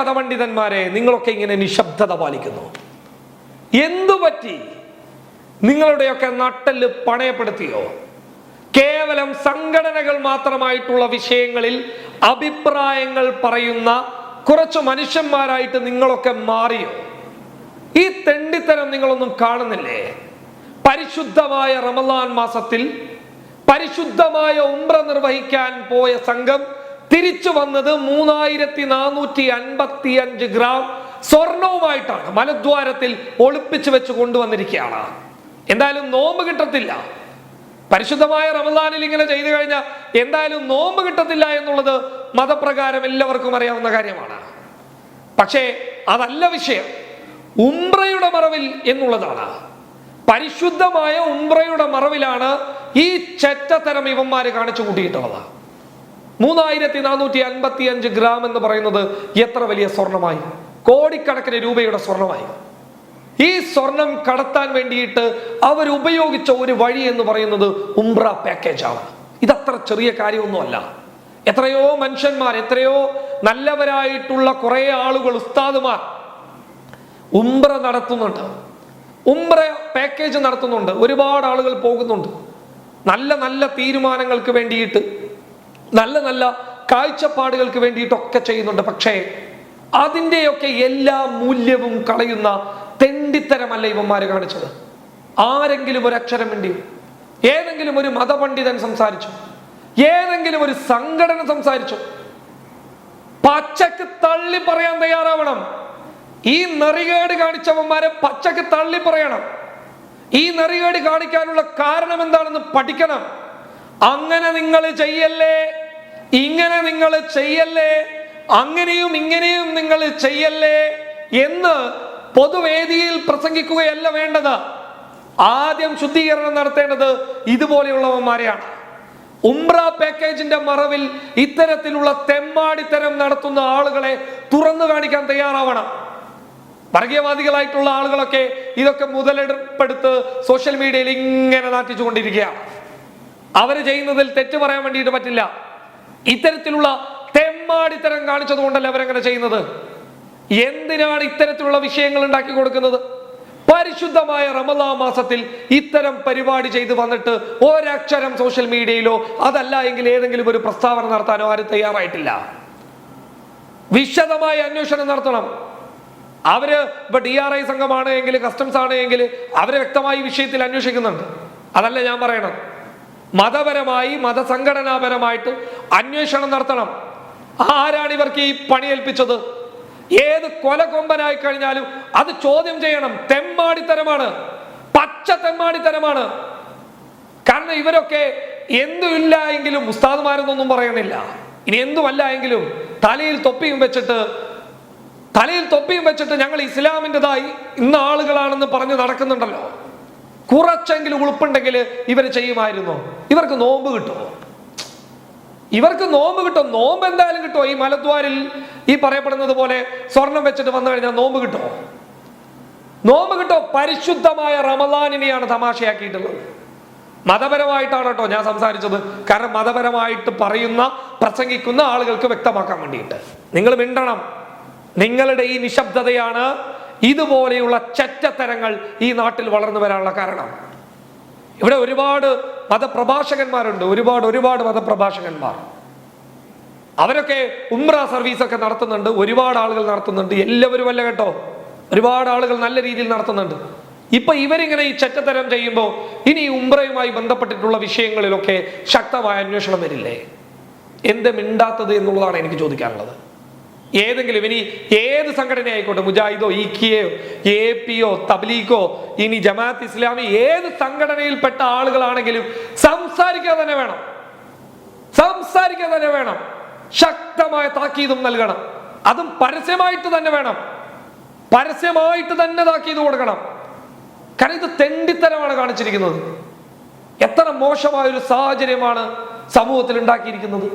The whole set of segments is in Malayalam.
മതപണ്ഡിതന്മാരെ നിങ്ങളൊക്കെ ഇങ്ങനെ നിശബ്ദത പാലിക്കുന്നു. എന്തു പറ്റി? നിങ്ങളുടെയൊക്കെ നട്ടൽ പണയപ്പെടുത്തിയോ? കേവലം സംഘടനകൾ മാത്രമായിട്ടുള്ള വിഷയങ്ങളിൽ അഭിപ്രായങ്ങൾ പറയുന്ന കുറച്ച് മനുഷ്യന്മാരായിട്ട് നിങ്ങളൊക്കെ മാറിയോ? ഈ തെണ്ടിത്തരം നിങ്ങളൊന്നും കാണുന്നില്ലേ? പരിശുദ്ധമായ റമദാൻ മാസത്തിൽ പരിശുദ്ധമായ ഉംറ നിർവഹിക്കാൻ പോയ സംഘം തിരിച്ചു വന്നത് മൂന്നായിരത്തി നാനൂറ്റി അൻപത്തി അഞ്ച് ഗ്രാം സ്വർണവുമായിട്ടാണ്. മലദ്വാരത്തിൽ ഒളിപ്പിച്ചു വെച്ച് കൊണ്ടുവന്നിരിക്കുകയാണ്. എന്തായാലും നോമ്പ് കിട്ടത്തില്ല. പരിശുദ്ധമായ റമദാനിൽ ഇങ്ങനെ ചെയ്തു കഴിഞ്ഞാൽ എന്തായാലും നോമ്പ് കിട്ടത്തില്ല എന്നുള്ളത് മതപ്രകാരം എല്ലാവർക്കും അറിയാവുന്ന കാര്യമാണ്. പക്ഷേ അതല്ല വിഷയം. ഉംറയുടെ മറവിൽ എന്നുള്ളതാണ്. പരിശുദ്ധമായ ഉംറയുടെ മറവിലാണ് ഈ ചെറ്റത്തരം ഇവന്മാര് കാണിച്ചു കൂട്ടിയിട്ടുള്ളത്. മൂന്നായിരത്തി നാനൂറ്റി അൻപത്തി അഞ്ച് ഗ്രാം എന്ന് പറയുന്നത് എത്ര വലിയ സ്വർണമായി? കോടിക്കണക്കിന് രൂപയുടെ സ്വർണമായി. ഈ സ്വർണം കടത്താൻ വേണ്ടിയിട്ട് അവർ ഉപയോഗിച്ച ഒരു വഴി എന്ന് പറയുന്നത് ഉംബ്ര പാക്കേജ് ആണ്. ഇതത്ര ചെറിയ കാര്യമൊന്നുമല്ല. എത്രയോ മനുഷ്യന്മാർ എത്രയോ നല്ലവരായിട്ടുള്ള കുറെ ആളുകൾ ഉസ്താദുമാർ ഉംബ്ര നടത്തുന്നുണ്ട്. ഉംബ്ര പാക്കേജ് നടത്തുന്നുണ്ട്. ഒരുപാട് ആളുകൾ പോകുന്നുണ്ട്. നല്ല നല്ല തീരുമാനങ്ങൾക്ക് വേണ്ടിയിട്ട് നല്ല നല്ല കാഴ്ചപ്പാടുകൾക്ക് വേണ്ടിയിട്ടൊക്കെ ചെയ്യുന്നുണ്ട്. പക്ഷേ അതിന്റെയൊക്കെ എല്ലാ മൂല്യവും കളയുന്ന തെണ്ടിത്തരമല്ല ഇവന്മാര് കാണിച്ചത്. ആരെങ്കിലും ഒരു അക്ഷരം വേണ്ടി ഏതെങ്കിലും ഒരു മതപണ്ഡിതൻ സംസാരിച്ചു? ഏതെങ്കിലും ഒരു സംഘടന സംസാരിച്ചു? പച്ചക്ക് തള്ളി പറയാൻ തയ്യാറാവണം. ഈ നെറികേട് കാണിച്ചവന്മാരെ പച്ചക്ക് തള്ളി പറയണം. ഈ നെറികേട് കാണിക്കാനുള്ള കാരണം എന്താണെന്ന് പഠിക്കണം. അങ്ങനെ നിങ്ങൾ ചെയ്യല്ലേ? ഇങ്ങനെ നിങ്ങൾ ചെയ്യല്ലേ? അങ്ങനെയും ഇങ്ങനെയും നിങ്ങൾ ചെയ്യല്ലേ? എന്ന് പൊതുവേദിയിൽ പ്രസംഗിക്കുകയല്ല വേണ്ടത്. ആദ്യം ശുദ്ധീകരണം നടത്തേണ്ടത് ഇതുപോലെയുള്ളവന്മാരെയാണ്. ഉംറ പാക്കേജിന്റെ മറവിൽ ഇത്തരത്തിലുള്ള തെമ്മാടിത്തരം നടത്തുന്ന ആളുകളെ തുറന്നു കാണിക്കാൻ തയ്യാറാവണം. വർഗീയവാദികളായിട്ടുള്ള ആളുകളൊക്കെ ഇതൊക്കെ മുതലെടുപ്പെടുത്ത് സോഷ്യൽ മീഡിയയിൽ ഇങ്ങനെ നാട്ടിച്ചുകൊണ്ടിരിക്കുകയാണ് അവർ ചെയ്യുന്നതിൽ തെറ്റ് പറയാൻ വേണ്ടിയിട്ട് പറ്റില്ല. ഇത്തരത്തിലുള്ള തെമ്മാടിത്തരം കാണിച്ചത് കൊണ്ടല്ല അവരങ്ങനെ ചെയ്യുന്നത്? എന്തിനാണ് ഇത്തരത്തിലുള്ള വിഷയങ്ങൾ ഉണ്ടാക്കി കൊടുക്കുന്നത്? പരിശുദ്ധമായ റമദാ മാസത്തിൽ ഇത്തരം പരിപാടി ചെയ്തു വന്നിട്ട് ഒരക്ഷരം സോഷ്യൽ മീഡിയയിലോ അതല്ല എങ്കിൽ ഏതെങ്കിലും ഒരു പ്രസ്താവന നടത്താനോ ആരും തയ്യാറായിട്ടില്ല. വിശദമായ അന്വേഷണം നടത്തണം. അവർ ഇപ്പൊ ഡി ആർ ഐ സംഘമാണ് എങ്കിൽ കസ്റ്റംസ് ആണ് എങ്കിൽ അവർ വ്യക്തമായി വിഷയത്തിൽ അന്വേഷിക്കുന്നുണ്ട്. അതല്ല ഞാൻ പറയണം മതപരമായി മതസംഘടനാപരമായിട്ട് അന്വേഷണം നടത്തണം. ആരാണ് ഇവർക്ക് ഈ പണി ഏൽപ്പിച്ചത് ഏത് കൊലകൊമ്പനായി കഴിഞ്ഞാലും അത് ചോദ്യം ചെയ്യണം. തെമ്മാടിത്തരമാണ്. പച്ച തെമ്മാടിത്തരമാണ്. കാരണം ഇവരൊക്കെ എന്തുമില്ല എങ്കിലും ഉസ്താദ്മാരെന്നൊന്നും പറയുന്നില്ല ഇനി എന്തുമല്ല എങ്കിലും തലയിൽ തൊപ്പിയും വെച്ചിട്ട് തലയിൽ തൊപ്പിയും വെച്ചിട്ട് ഞങ്ങൾ ഇസ്ലാമിന്റെതായി ഇന്ന ആളുകളാണെന്ന് പറഞ്ഞ് നടക്കുന്നുണ്ടല്ലോ. കുറച്ചെങ്കിലും ഉളുപ്പുണ്ടെങ്കിൽ ഇവർ ചെയ്യുമായിരുന്നു. ഇവർക്ക് നോമ്പ് കിട്ടുമോ? ഇവർക്ക് നോമ്പ് കിട്ടും. നോമ്പ് എന്തായാലും കിട്ടുമോ? ഈ മലദ്വാരിൽ ഈ പറയപ്പെടുന്നത് പോലെ സ്വർണം വെച്ചിട്ട് വന്നു കഴിഞ്ഞാൽ നോമ്പ് കിട്ടുമോ? നോമ്പ് കിട്ടോ? പരിശുദ്ധമായ റമദാനിനെയാണ് തമാശയാക്കിയിട്ടുള്ളത്. മതപരമായിട്ടാണ് കേട്ടോ ഞാൻ സംസാരിച്ചത്. കാരണം മതപരമായിട്ട് പറയുന്ന പ്രസംഗിക്കുന്ന ആളുകൾക്ക് വ്യക്തമാക്കാൻ വേണ്ടിയിട്ട്. നിങ്ങൾ മിണ്ടണം. നിങ്ങളുടെ ഈ നിശബ്ദതയാണ് ഇതുപോലെയുള്ള ചെറ്റത്തരങ്ങൾ ഈ നാട്ടിൽ വളർന്നു വരാനുള്ള കാരണം. ഇവിടെ ഒരുപാട് മതപ്രഭാഷകന്മാരുണ്ട്. ഒരുപാട് ഒരുപാട് മതപ്രഭാഷകന്മാർ. അവരൊക്കെ ഉംറ സർവീസ് ഒക്കെ നടത്തുന്നുണ്ട്. ഒരുപാട് ആളുകൾ നടത്തുന്നുണ്ട്. എല്ലാവരും അല്ല കേട്ടോ. ഒരുപാട് ആളുകൾ നല്ല രീതിയിൽ നടത്തുന്നുണ്ട്. ഇപ്പൊ ഇവരിങ്ങനെ ഈ ചെറ്റത്തരം ചെയ്യുമ്പോൾ ഇനി ഉംറയുമായി ബന്ധപ്പെട്ടിട്ടുള്ള വിഷയങ്ങളിലൊക്കെ ശക്തമായ അന്വേഷണം വരില്ലേ? എന്ത് മിണ്ടാത്തത് എന്നുള്ളതാണ് എനിക്ക് ചോദിക്കാനുള്ളത്. ഏതെങ്കിലും ഇനി ഏത് സംഘടന ആയിക്കോട്ടെ മുജാഹിദോ ഇ കിയോ എ പിയോ തബ്ലീഗോ ഇനി ജമാഅത്ത് ഇസ്ലാമി ഏത് സംഘടനയിൽപ്പെട്ട ആളുകളാണെങ്കിലും സംസാരിക്കാൻ തന്നെ വേണം. സംസാരിക്കാൻ തന്നെ വേണം. ശക്തമായ താക്കീതും നൽകണം. അതും പരസ്യമായിട്ട് തന്നെ വേണം. പരസ്യമായിട്ട് തന്നെ താക്കീത് കൊടുക്കണം. കാരണം ഇത് തെണ്ടിത്തരമാണ് കാണിച്ചിരിക്കുന്നത്. എത്ര മോശമായ ഒരു സാഹചര്യമാണ് സമൂഹത്തിൽ ഉണ്ടാക്കിയിരിക്കുന്നത്.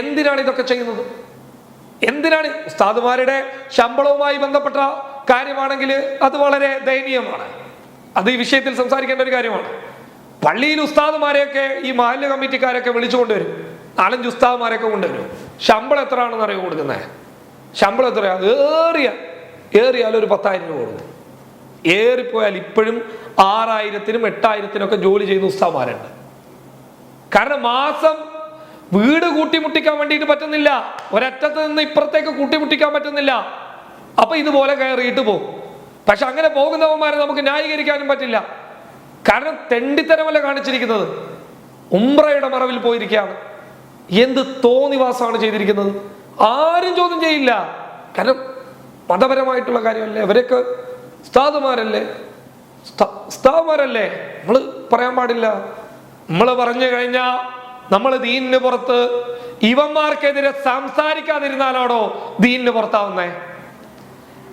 എന്തിനാണ് ഇതൊക്കെ ചെയ്യുന്നത്? എന്തിനാണ് ഉസ്താദുമാരുടെ ശമ്പളവുമായി ബന്ധപ്പെട്ട കാര്യമാണെങ്കിൽ അത് വളരെ ദയനീയമാണ്. അത് ഈ വിഷയത്തിൽ സംസാരിക്കേണ്ട ഒരു കാര്യമാണ്. പള്ളിയിൽ ഉസ്താദുമാരെയൊക്കെ ഈ മാലിന്യ കമ്മിറ്റിക്കാരൊക്കെ വിളിച്ചു കൊണ്ടുവരും. നാലഞ്ച് ഉസ്താദുമാരെയൊക്കെ കൊണ്ടുവരും. ശമ്പളം എത്ര ആണെന്ന് അറിയോ കൊടുക്കുന്നത് ശമ്പളം എത്രയാ? ഏറിയ ഏറിയാൽ ഒരു പത്തായിരം രൂപ കൊടുക്കും. ഏറിപ്പോയാൽ ഇപ്പോഴും ആറായിരത്തിനും എട്ടായിരത്തിനും ഒക്കെ ജോലി ചെയ്യുന്ന ഉസ്താദുമാരുണ്ട്. കാരണം മാസം വീട് കൂട്ടിമുട്ടിക്കാൻ വേണ്ടിയിട്ട് പറ്റുന്നില്ല. ഒരറ്റത്ത് നിന്ന് ഇപ്പുറത്തേക്ക് കൂട്ടിമുട്ടിക്കാൻ പറ്റുന്നില്ല. അപ്പൊ ഇതുപോലെ കയറിയിട്ട് പോകും. പക്ഷെ അങ്ങനെ പോകുന്നവന്മാരെ നമുക്ക് ന്യായീകരിക്കാനും പറ്റില്ല. കാരണം തെണ്ടിത്തരമല്ല കാണിച്ചിരിക്കുന്നത്. ഉംറയുടെ മറവിൽ പോയിരിക്കുകയാണ്. എന്ത് തോന്നിവാസമാണ് ചെയ്തിരിക്കുന്നത്? ആരും ചോദ്യം ചെയ്യില്ല. കാരണം മതപരമായിട്ടുള്ള കാര്യമല്ലേ? അവരൊക്കെ സ്ഥാതുമാരല്ലേ സ്ഥാതുമാരല്ലേ നമ്മൾ പറയാൻ പാടില്ല. നമ്മൾ പറഞ്ഞു കഴിഞ്ഞാ നമ്മൾ ദീനിന് പുറത്ത് ഇവന്മാർക്കെതിരെ സംസാരിക്കാതിരുന്നാലാണോ ദീനിന് പുറത്താവുന്നേ?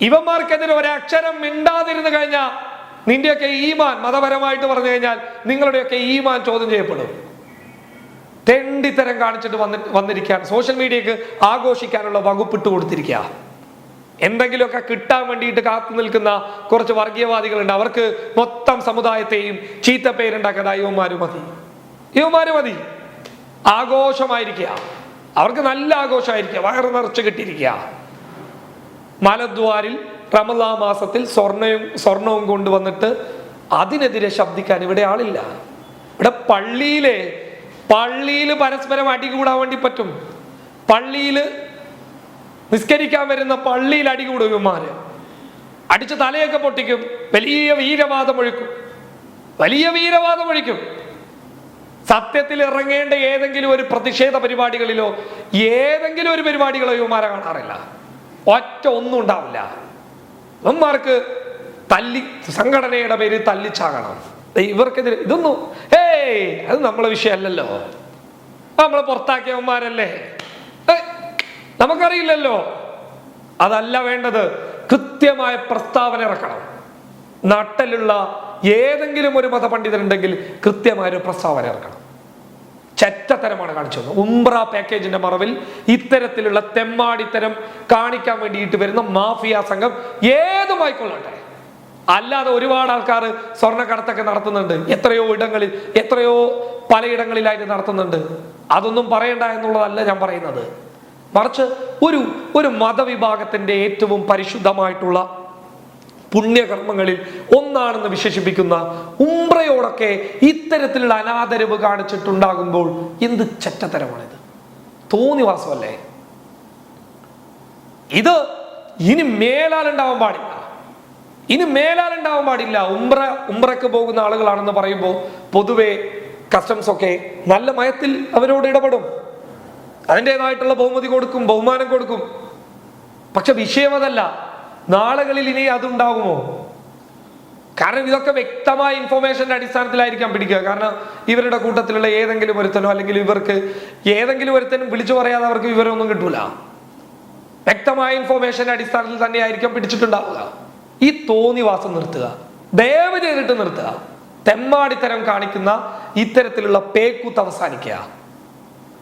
ഇവന്മാർക്കെതിരെ ഒരക്ഷരം മിണ്ടാതിരുന്നു കഴിഞ്ഞാൽ നിന്റെയൊക്കെ ഈമാൻ മതപരമായിട്ട് പറഞ്ഞു കഴിഞ്ഞാൽ നിങ്ങളുടെയൊക്കെ ഈമാൻ ചോദ്യം ചെയ്യപ്പെടും. തെണ്ടിത്തരം കാണിച്ചിട്ട് വന്നി വന്നിരിക്കാൻ സോഷ്യൽ മീഡിയക്ക് ആഘോഷിക്കാനുള്ള വകുപ്പിട്ട് കൊടുത്തിരിക്കുക. എന്തെങ്കിലുമൊക്കെ കിട്ടാൻ വേണ്ടിയിട്ട് കാത്തു നിൽക്കുന്ന കുറച്ച് വർഗീയവാദികളുണ്ട്. അവർക്ക് മൊത്തം സമുദായത്തെയും ചീത്ത പേരുണ്ടാക്കുന്ന യുവമാര് മതി. യുവമാര് മതി. ആഘോഷമായിരിക്കുക. അവർക്ക് നല്ല ആഘോഷമായിരിക്കുക. വയറ് നിറച്ച് കിട്ടിയിരിക്കുക. മലദ്വാരിൽ റമലാ മാസത്തിൽ സ്വർണയും സ്വർണവും കൊണ്ടുവന്നിട്ട് അതിനെതിരെ ശബ്ദിക്കാൻ ഇവിടെ ആളില്ല. ഇവിടെ പള്ളിയിലെ പള്ളിയിൽ പരസ്പരം അടികൂടാൻ വേണ്ടി പറ്റും. പള്ളിയിൽ നിസ്കരിക്കാൻ വരുന്ന പള്ളിയിൽ അടികൂടും ഇവന്മാര്. അടിച്ച് തലയൊക്കെ പൊട്ടിക്കും. വലിയ വീരവാദം ഒഴുക്കും. വലിയ വീരവാദം ഒഴിക്കും. സത്യത്തിൽ ഇറങ്ങേണ്ട ഏതെങ്കിലും ഒരു പ്രതിഷേധ പരിപാടികളിലോ ഏതെങ്കിലും ഒരു പരിപാടികളോ യുവമാരെ കാണാറില്ല. ഒറ്റ ഒന്നും ഉണ്ടാവില്ല. ഇവന്മാർക്ക് തല്ലി സംഘടനയുടെ പേര് തല്ലിച്ചാകണം. ഇവർക്കെതിരെ ഇതൊന്നും ഏയ് അത് നമ്മളെ വിഷയമല്ലല്ലോ. നമ്മളെ പുറത്താക്കിയവന്മാരല്ലേ നമുക്കറിയില്ലല്ലോ. അതല്ല വേണ്ടത് കൃത്യമായ പ്രസ്താവന ഇറക്കണം. നട്ടലുള്ള ഏതെങ്കിലും ഒരു മതപണ്ഡിതരുണ്ടെങ്കിൽ കൃത്യമായ ഒരു പ്രസ്താവന ഇറക്കണം. ചെറ്റത്തരമാണ് കാണിച്ചത് ഉംബ്ര പാക്കേജിന്റെ മറവിൽ ഇത്തരത്തിലുള്ള തെമ്മാടിത്തരം കാണിക്കാൻ വേണ്ടിയിട്ട് വരുന്ന മാഫിയ സംഘം ഏതുമായിക്കൊള്ളട്ടെ അല്ലാതെ ഒരുപാട് ആൾക്കാർ സ്വർണക്കടത്തൊക്കെ നടത്തുന്നുണ്ട്. എത്രയോ ഇടങ്ങളിൽ എത്രയോ പലയിടങ്ങളിലായിട്ട് നടത്തുന്നുണ്ട്. അതൊന്നും പറയണ്ട എന്നുള്ളതല്ല ഞാൻ പറയുന്നത്. മറിച്ച് ഒരു ഒരു മതവിഭാഗത്തിന്റെ ഏറ്റവും പരിശുദ്ധമായിട്ടുള്ള പുണ്യകർമ്മങ്ങളിൽ ഒന്നാണെന്ന് വിശേഷിപ്പിക്കുന്ന ഉംബ്രയോടൊക്കെ ഇത്തരത്തിലുള്ള അനാദരവ് കാണിച്ചിട്ടുണ്ടാകുമ്പോൾ എന്ത് ചെറ്റത്തരമാണിത്? തോന്നിവാസമല്ലേ? ഇത് ഇനി മേലാൽ ഉണ്ടാവാൻ പാടില്ല. ഇനി മേലാൽ ഉണ്ടാവാൻ പാടില്ല. ഉംബ്ര ഉംറയ്ക്ക് പോകുന്ന ആളുകളാണെന്ന് പറയുമ്പോൾ പൊതുവെ കസ്റ്റംസ് ഒക്കെ നല്ല മയത്തിൽ അവരോട് ഇടപെടും. അതിന്റെതായിട്ടുള്ള ബഹുമതി കൊടുക്കും ബഹുമാനം കൊടുക്കും. പക്ഷെ വിഷയം അതല്ല നാളുകളിൽ ഇനി അതുണ്ടാകുമോ? കാരണം ഇതൊക്കെ വ്യക്തമായ ഇൻഫർമേഷന്റെ അടിസ്ഥാനത്തിലായിരിക്കാം പിടിക്കുക. കാരണം ഇവരുടെ കൂട്ടത്തിലുള്ള ഏതെങ്കിലും ഒരുത്തനോ അല്ലെങ്കിൽ ഇവർക്ക് ഏതെങ്കിലും ഒരുത്തനും വിളിച്ചു പറയാതെ അവർക്ക് വിവരമൊന്നും കിട്ടൂല. വ്യക്തമായ ഇൻഫോർമേഷന്റെ അടിസ്ഥാനത്തിൽ തന്നെയായിരിക്കാം പിടിച്ചിട്ടുണ്ടാവുക. ഈ തോന്നിവാസം നിർത്തുക. ദയവ് ചെയ്തിട്ട് നിർത്തുക. തെമ്മാടിത്തരം കാണിക്കുന്ന ഇത്തരത്തിലുള്ള പേക്കൂത്ത് അവസാനിക്കുക.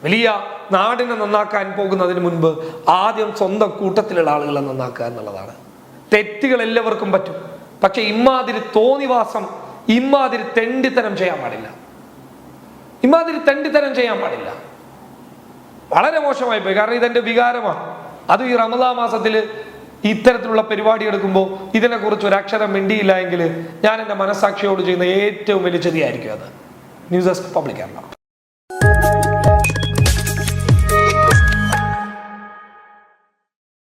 വലിയ നാടിനെ നന്നാക്കാൻ പോകുന്നതിന് മുൻപ് ആദ്യം സ്വന്തം കൂട്ടത്തിലുള്ള ആളുകളെ നന്നാക്കുക എന്നുള്ളതാണ്. തെറ്റുകൾ എല്ലാവർക്കും പറ്റും. പക്ഷെ ഇമ്മാതിരി തോന്നിവാസം ഇമ്മാതിരി തെണ്ടിത്തരം ചെയ്യാൻ പാടില്ല. ഇമ്മാതിരി തെണ്ടിത്തരം ചെയ്യാൻ പാടില്ല. വളരെ മോശമായി പോയി. കാരണം ഇതെന്റെ വികാരമാണ്. അത് ഈ റമദാ മാസത്തിൽ ഇത്തരത്തിലുള്ള പരിപാടി എടുക്കുമ്പോൾ ഇതിനെക്കുറിച്ച് ഒരു അക്ഷരം മിണ്ടിയില്ല എങ്കിൽ ഞാൻ എന്റെ മനസാക്ഷിയോട് ചെയ്യുന്ന ഏറ്റവും വലിയ ചതിയായിരിക്കും അത്. News desk public